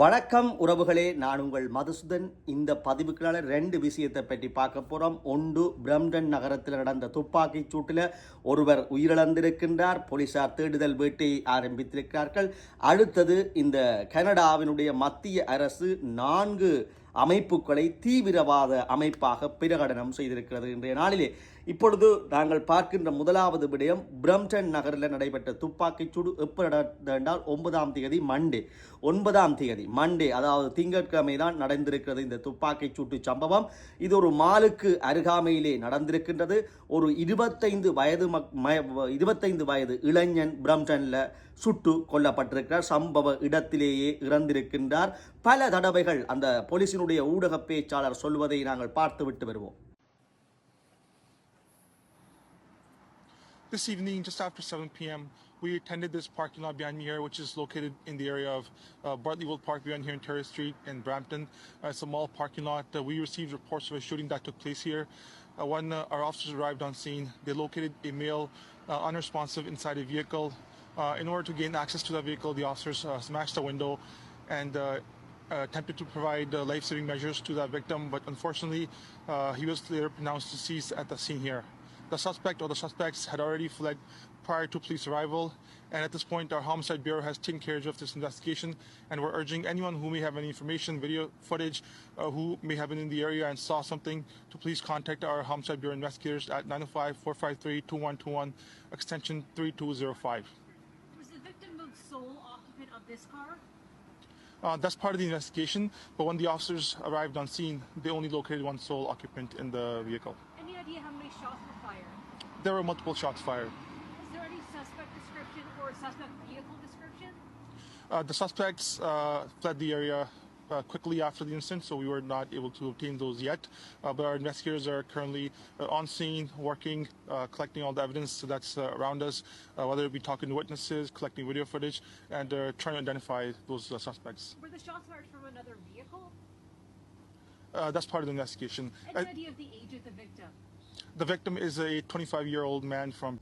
வணக்கம் உறவுகளே நான் உங்கள் மதுசூதன். இந்த பதிவுக்குள்ளால ரெண்டு விஷயத்தை பற்றி பார்க்க போகிறோம் ஒன்று பிரம்டன் நகரத்தில் நடந்த துப்பாக்கிச் சூட்டில் ஒருவர் உயிரிழந்திருக்கின்றார். போலீசார் தேடுதல் வேட்டையை ஆரம்பித்திருக்கிறார்கள். அடுத்தது இந்த கனடாவினுடைய மத்திய அரசு நான்கு அமைப்புகளை தீவிரவாத அமைப்பாக பிரகடனம் செய்திருக்கிறது இன்றைய நாளிலே. இப்பொழுது நாங்கள் பார்க்கின்ற முதலாவது விடயம் பிரம்டன் நகரில் நடைபெற்ற துப்பாக்கிச் சூடு எப்போ என்றால் ஒன்பதாம் தேதி மண்டே. ஒன்பதாம் தேதி மண்டே அதாவது திங்கட்கிழமை தான் நடந்திருக்கிறது இந்த துப்பாக்கிச் சூட்டு சம்பவம். இது ஒரு மாலுக்கு அருகாமையிலே நடந்திருக்கின்றது. ஒரு இருபத்தைந்து வயது மக் இருபத்தைந்து வயது இளைஞன் பிரம்டனில் சுட்டு கொல்லப்பட்டிருக்கிறார். சம்பவ இடத்திலேயே இறந்திருக்கின்றார். பல தடவைகள் அந்த போலீசினுடைய ஊடக பேச்சாளர் சொல்வதை நாங்கள் பார்த்துவிட்டு வருவோம் This evening, just after 7 p.m., we attended this parking lot behind me here, which is located in the area of uh, Bartleyville Park behind here in Terrace Street in Brampton. Uh, it's a mall parking lot. Uh, we received reports of a shooting that took place here. Uh, when uh, our officers arrived on scene, they located a male uh, unresponsive inside a vehicle. Uh, in order to gain access to that vehicle, the officers uh, smashed the window and uh, uh, attempted to provide uh, life-saving measures to that victim, but unfortunately, uh, he was later pronounced deceased at the scene here. The suspect or the suspects had already fled prior to police arrival, and at this point, our homicide bureau has taken care of this investigation, and we're urging anyone who may have any information, video footage, uh, who may have been in the area and saw something, to please contact our homicide bureau investigators at 905-453-2121, extension 3205. Was the victim the sole occupant of this car? Uh, that's part of the investigation, but when the officers arrived on scene, they only located one sole occupant in the vehicle. Any idea how many shots were fired? There were multiple shots fired. Is there any suspect description or suspect vehicle description? Uh, the suspects uh, fled the area uh, quickly after the incident, so we were not able to obtain those yet. Uh, but our investigators are currently uh, on scene, working, uh, collecting all the evidence that's uh, around us, uh, whether it be talking to witnesses, collecting video footage, and uh, trying to identify those uh, suspects. Were the shots fired from another vehicle? Uh, that's part of the investigation. Any idea of the age of the victim? the victim is a 25-year-old man from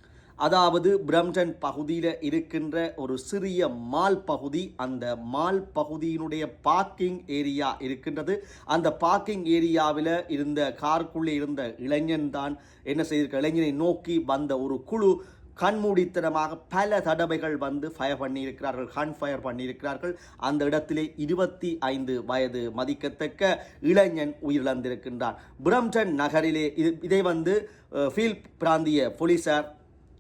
அதாவது Brampton பகுதியில் இருக்கின்ற ஒரு சிறிய mall பகுதி அந்த mall பகுதியினுடைய parking area இருக்கின்றது. அந்த பார்க்கிங் ஏரியாவில் இருந்த காருக்குள்ளே இருந்த இளைஞன் தான் என்ன செய்திருக்க இளைஞனை நோக்கி வந்த ஒரு குழு கண்மூடித்தனமாக பல தடவைகள் வந்து ஃபயர் பண்ணியிருக்கிறார்கள் கண் ஃபயர் பண்ணியிருக்கிறார்கள். அந்த இடத்திலே இருபத்தி ஐந்து வயது மதிக்கத்தக்க இளைஞன் உயிரிழந்திருக்கின்றான். பிரம்டன் நகரிலே இது இதை வந்து ஃபீல் ஃபீல்ட் பிராந்திய போலீசார்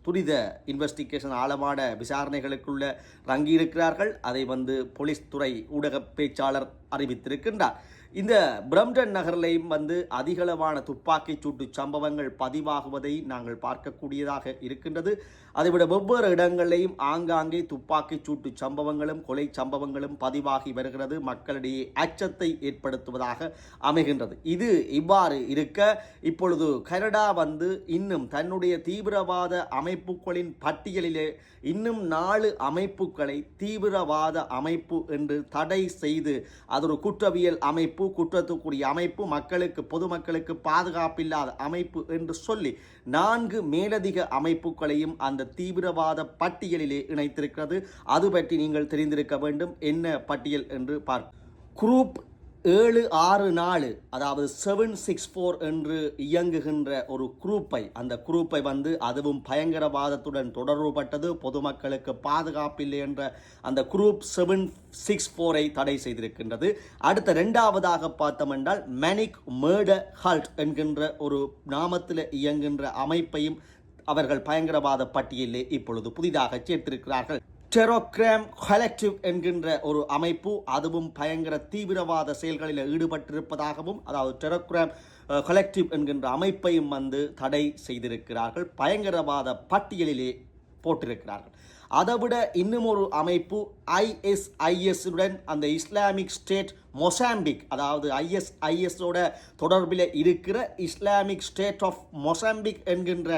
துரித இன்வெஸ்டிகேஷன் ஆழமான விசாரணைகளுக்குள்ள ரங்கியிருக்கிறார்கள் அதை வந்து போலீஸ் துறை ஊடக பேச்சாளர் அறிவித்திருக்கின்றார். இந்த பிரம்டன் நகரிலையும் வந்து அதிகளவான துப்பாக்கிச் சூட்டு சம்பவங்கள் பதிவாகுவதை நாங்கள் பார்க்கக்கூடியதாக இருக்கின்றது. அதைவிட வெவ்வேறு இடங்களிலையும் ஆங்காங்கே துப்பாக்கிச் சூட்டு சம்பவங்களும் கொலை சம்பவங்களும் பதிவாகி வருகிறது. மக்களிடையே அச்சத்தை ஏற்படுத்துவதாக அமைகின்றது. இது இவ்வாறு இருக்க இப்பொழுது கனடா வந்து இன்னும் தன்னுடைய தீவிரவாத அமைப்புகளின் பட்டியலிலே இன்னும் நாலு அமைப்புகளை தீவிரவாத அமைப்பு என்று தடை செய்து அது ஒரு குற்றவியல் அமைப்பு குற்றத்துக்குரிய அமைப்பு மக்களுக்கு பொதுமக்களுக்கு பாதுகாப்பில்லாத அமைப்பு என்று சொல்லி நான்கு மேலதிக அமைப்புகளையும் அந்த தீவிரவாத பட்டியலிலே இணைத்திருக்கிறது. அது பற்றி நீங்கள் தெரிந்திருக்க வேண்டும். என்ன பட்டியல் என்று பார்க்க குரூப் ஏழு ஆறு நாலு அதாவது செவன் சிக்ஸ் ஃபோர் என்று இயங்குகின்ற ஒரு குரூப்பை அந்த குரூப்பை வந்து அதுவும் பயங்கரவாதத்துடன் தொடர்புபட்டது பொதுமக்களுக்கு பாதுகாப்பில்லை என்ற அந்த குரூப் செவன் சிக்ஸ் ஃபோரை தடை செய்திருக்கின்றது. அடுத்த ரெண்டாவதாக பார்த்தோம் என்றால் மேனிக் மேர்டர் ஹல்ட் என்கின்ற ஒரு நாமத்தில் இயங்குகின்ற அமைப்பையும் அவர்கள் பயங்கரவாத பட்டியலில் இப்பொழுது புதிதாக சேர்த்திருக்கிறார்கள். டெரோக்ராம் கலெக்டிவ் என்கின்ற ஒரு அமைப்பு அதுவும் பயங்கர தீவிரவாத செயல்களில் ஈடுபட்டிருப்பதாகவும் அதாவது டெரோக்ராம் கலெக்டிவ் என்கின்ற அமைப்பையும் வந்து தடை செய்திருக்கிறார்கள். பயங்கரவாத பட்டியலிலே போட்டிருக்கிறார்கள். அதைவிட இன்னும் ஒரு அமைப்பு ஐஎஸ்ஐஎஸ்டன் அந்த இஸ்லாமிக் ஸ்டேட் மொசாம்பிக் அதாவது ஐஎஸ்ஐஎஸோட தொடர்பில் இருக்கிற இஸ்லாமிக் ஸ்டேட் ஆஃப் மொசாம்பிக் என்கின்ற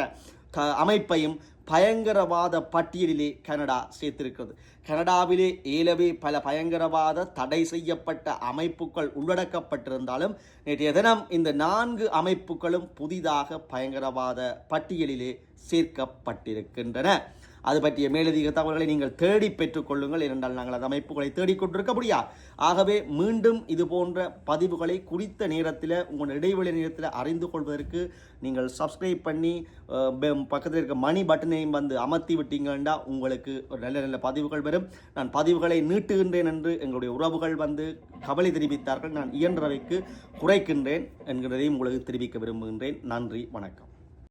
அமைப்பையும் பயங்கரவாத பட்டியலிலே கனடா சேர்த்திருக்கிறது. கனடாவிலே ஏலவே பல பயங்கரவாத தடை செய்யப்பட்ட அமைப்புகள் உள்ளடக்கப்பட்டிருந்தாலும் நேற்றைய தினம் இந்த நான்கு அமைப்புகளும் புதிதாக பயங்கரவாத பட்டியலிலே சேர்க்கப்பட்டிருக்கின்றன. அது பற்றிய மேலதிக தகவல்களை நீங்கள் தேடி பெற்றுக்கொள்ளுங்கள். ஏனென்றால் நாங்கள் அந்த அமைப்புகளை தேடிக்கொண்டிருக்க முடியாது ஆகவே மீண்டும் இது போன்ற பதிவுகளை குறித்த நேரத்தில் உங்கள் இடைவெளி நேரத்தில் அறிந்து கொள்வதற்கு நீங்கள் சப்ஸ்கிரைப் பண்ணி பெ- பக்கத்தில் இருக்க மணி பட்டனையும் வந்து அமர்த்தி விட்டீங்கன்னா உங்களுக்கு ஒரு நல்ல நல்ல பதிவுகள் வரும். நான் பதிவுகளை நீட்டுகின்றேன் என்று எங்களுடைய உறவுகள் வந்து கவலை தெரிவித்தார்கள். நான் இயன்றவைக்கு குறைக்கின்றேன் என்கிறதையும் உங்களுக்கு தெரிவிக்க விரும்புகின்றேன். நன்றி வணக்கம்.